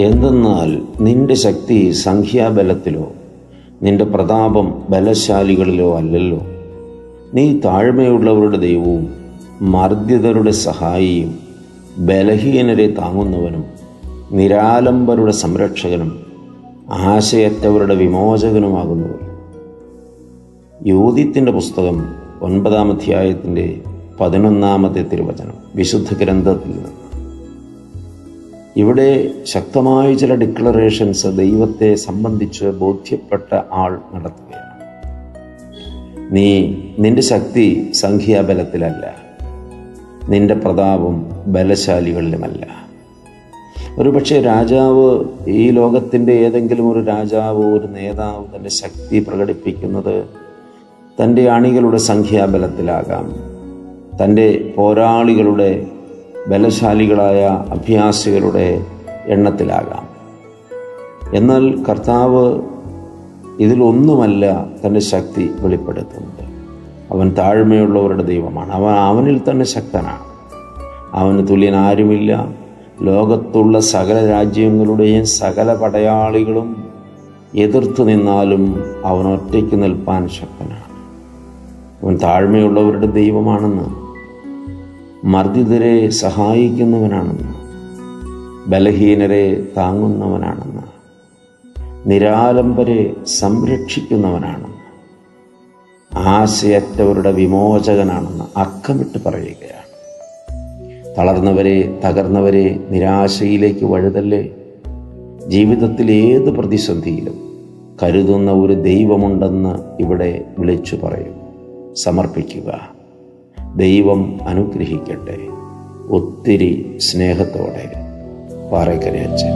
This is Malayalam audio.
എന്തെന്നാൽ നിന്റെ ശക്തി സംഖ്യാബലത്തിലോ നിന്റെ പ്രതാപം ബലശാലികളിലോ അല്ലല്ലോ. നീ താഴ്മയുള്ളവരുടെ ദൈവവും മർദ്ദിതരുടെ സഹായിയും ബലഹീനരെ താങ്ങുന്നവനും നിരാലംബരുടെ സംരക്ഷകനും ആശയറ്റവരുടെ വിമോചകനുമാകുന്നവർ. യോദിത്തിന്റെ പുസ്തകം ഒൻപതാം അധ്യായത്തിന്റെ പതിനൊന്നാമത്തെ തിരുവചനം വിശുദ്ധ ഗ്രന്ഥത്തിൽ നിന്ന്. ഇവിടെ ശക്തമായ ചില ഡിക്ലറേഷൻസ് ദൈവത്തെ സംബന്ധിച്ച് ബോധ്യപ്പെട്ട ആൾ നടത്തുകയാണ്. നീ നിന്റെ ശക്തി സംഖ്യാബലത്തിലല്ല. നിന്റെ പ്രതാപം ബലശാലികളിലുമല്ല. ഒരുപക്ഷെ രാജാവ് ഈ ലോകത്തിന്റെ ഏതെങ്കിലും ഒരു രാജാവ് ഒരു നേതാവ് തന്റെ ശക്തി പ്രകടിപ്പിക്കുന്നത് തന്റെ അണികളുടെ സംഖ്യാബലത്തിലാകാം. തന്റെ പോരാളികളുടെ ബലശാലികളായ അഭ്യാസികളുടെ എണ്ണത്തിലാകാം. എന്നാൽ കർത്താവ് ഇതിലൊന്നുമല്ല തന്റെ ശക്തി വെളിപ്പെടുത്തുന്നത്. അവൻ താഴ്മയുള്ളവരുടെ ദൈവമാണ്. അവൻ അവനിൽ തന്നെ ശക്തനാണ്. അവന് തുല്യൻ ആരുമില്ല ലോകത്തുള്ള സകല രാജ്യങ്ങളുടെയും സകല പടയാളികളും എതിർത്ത് നിന്നാലും അവൻ ഒറ്റയ്ക്ക് നിൽപ്പാൻ ശക്തനാണ്. അവൻ താഴ്മയുള്ളവരുടെ ദൈവമാണെന്ന് മർദ്ദിതരെ സഹായിക്കുന്നവനാണെന്ന് ബലഹീനരെ താങ്ങുന്നവനാണെന്ന് നിരാലംബരെ സംരക്ഷിക്കുന്നവനാണെന്ന് ആശയറ്റവരുടെ വിമോചകനാണെന്ന് അക്കമിട്ട് പറയുകയാണ്. തളർന്നവരെ തകർന്നവരെ നിരാശയിലേക്ക് വഴുതല്ലേ? ജീവിതത്തിൽ ഏത് പ്രതിസന്ധിയിലും കരുതുന്ന ഒരു ദൈവമുണ്ടെന്ന് ഇവിടെ വിളിച്ചു പറയും സമർപ്പിക്കുക. ദൈവം അനുഗ്രഹിക്കട്ടെ. ഒത്തിരി സ്നേഹത്തോടെ. പാറയ്ക്കരയച്ചൻ